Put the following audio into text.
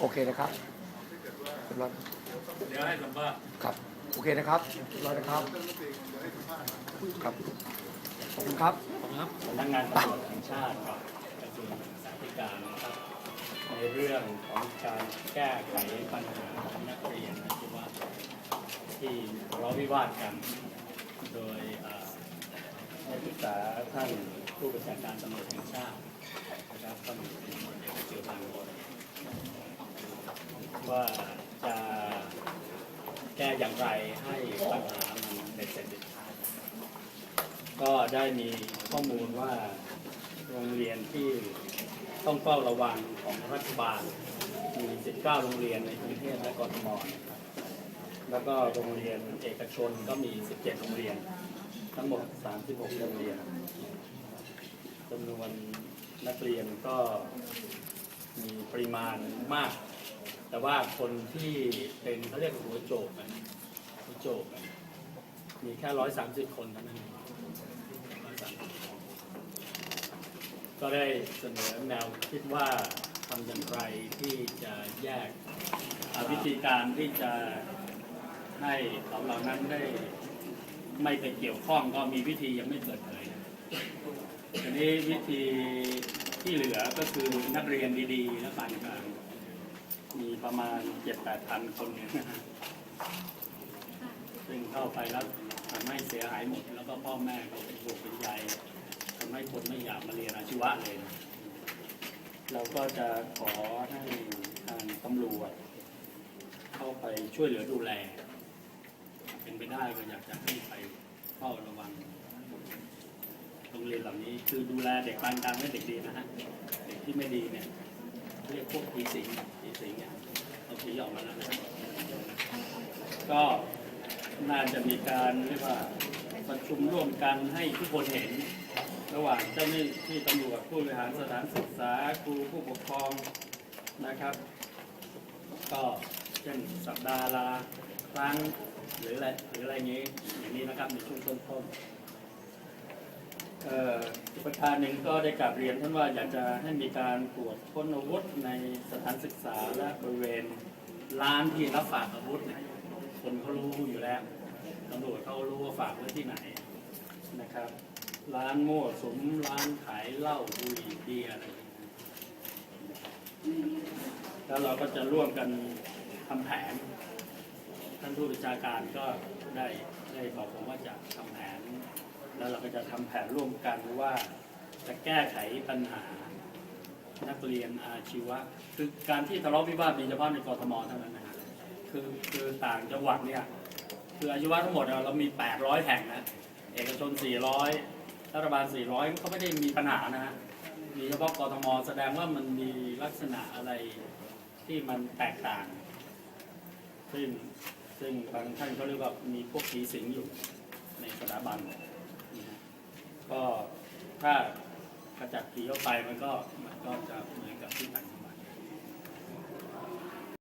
โอเคนะครับเรียบร้อยเดี๋ยวให้สัมภาษณ์ครับ โอเคนะครับเรียบร้อยนะครับครับขอบคุณครับครับสำนักงานตำรวจแห่งชาติกับกระทรวงศึกษาธิการนะครับ ในเรื่องของการแก้ไขปัญหาของนักเรียนที่ว่าที่ทะเลาะวิวาทกัน โดยนักศึกษาท่านผู้บัญชาการตำรวจแห่งชาตินะครับท่านพลเอกจิรพันธ์ ว่าจะแก้อย่างไรให้ปัญหามันเป็นเสร็จก็ได้มีข้อมูลว่าโรงเรียนที่ต้องเฝ้าระวังของรัฐบาลมี 19 โรงเรียนในกรุงเทพและกทมนะครับแล้วก็โรงเรียนเอกชนก็มี 17 โรงเรียน ทั้งหมด 36 โรงเรียนจำนวนนักเรียนก็มีปริมาณมาก แต่ว่าคนที่เป็นเขาเรียกหัวโจกอะหัวโจกอะมีแค่130คนเท่านั้นก็ได้เสนอแนวคิดว่าทำอย่างไรที่จะแยกวิธีการที่จะให้เขาเหล่านั้นได้ไม่ไปเกี่ยวข้องก็มีวิธียังไม่เปิดเผยทีนี้วิธีที่เหลือก็คือนักเรียนดีๆและปานกลาง มีประมาณ7-8พันคนเนี่ยนะฮะซึ่งเข้าไปแล้วทำให้เสียหายหมด แล้วก็พ่อแม่ก็เป็นห่วงเป็นใยทำให้คนไม่อยากมาเรียนอาชีวะเลยนะเราก็จะขอให้ทางตำรวจ เข้าไปช่วยเหลือดูแล เป็นไปได้ก็อยากจะให้ไปเฝ้าระวังโรงเรียนเหล่านี้คือดูแลเด็กปานกลางและเด็กดีนะฮะ เด็กที่ไม่ดีเนี่ย เรียกพวกผีสิงผีสิงเนี่ยเอาผีออกมาแล้วนะก็น่าจะมีการเรียกว่าประชุมร่วมกันให้ทุกคนเห็น ระหว่างเจ้าหน้าที่ตำรวจผู้บริหารสถานศึกษาครูผู้ปกครองนะครับ ก็เช่นสัปดาห์ละครั้งหรืออะไรหรืออะไรอย่างนี้อย่างนี้นะครับในช่วงต้นๆ ประการหนึ่งก็ได้กลับเรียนท่านว่าอยากจะให้มีการตรวจค้นอาวุธในสถานศึกษาและบริเวณร้านที่รับฝากอาวุธเนี่ยคนเขารู้อยู่แล้วตำรวจเขารู้ว่าฝากไว้ที่ไหนนะครับ ร้านโม่สมร้านขายเหล้าบุหรี่เบียร์อะไรแล้วเราก็จะร่วมกันทำแผน ท่านผู้บัญชาการก็ได้ได้บอกผมว่าจะทำแผน แล้วเราก็จะทำแผนร่วมกันว่าจะแก้ไขปัญหา นักเรียนอาชีวะ คือการที่ทะเลาะวิวาทมีเฉพาะในกรทมเท่านั้นนะฮะคือคือต่างจังหวัดเนี่ยคืออาชีวะทั้งหมดเรามี 800 แห่งนะเอกชน 400 รัฐบาล 400เขาไม่ได้มีปัญหานะฮะมีเฉพาะกทมแสดงว่ามันมีลักษณะอะไรที่มันแตกต่าง ซึ่งซึ่งบางท่านก็เรียกว่ามีพวกผีสิงอยู่ในสถาบัน ก็ถ้ากระจัดผีออกไปมันก็มันก็จะเหมือนกับที่ต่าง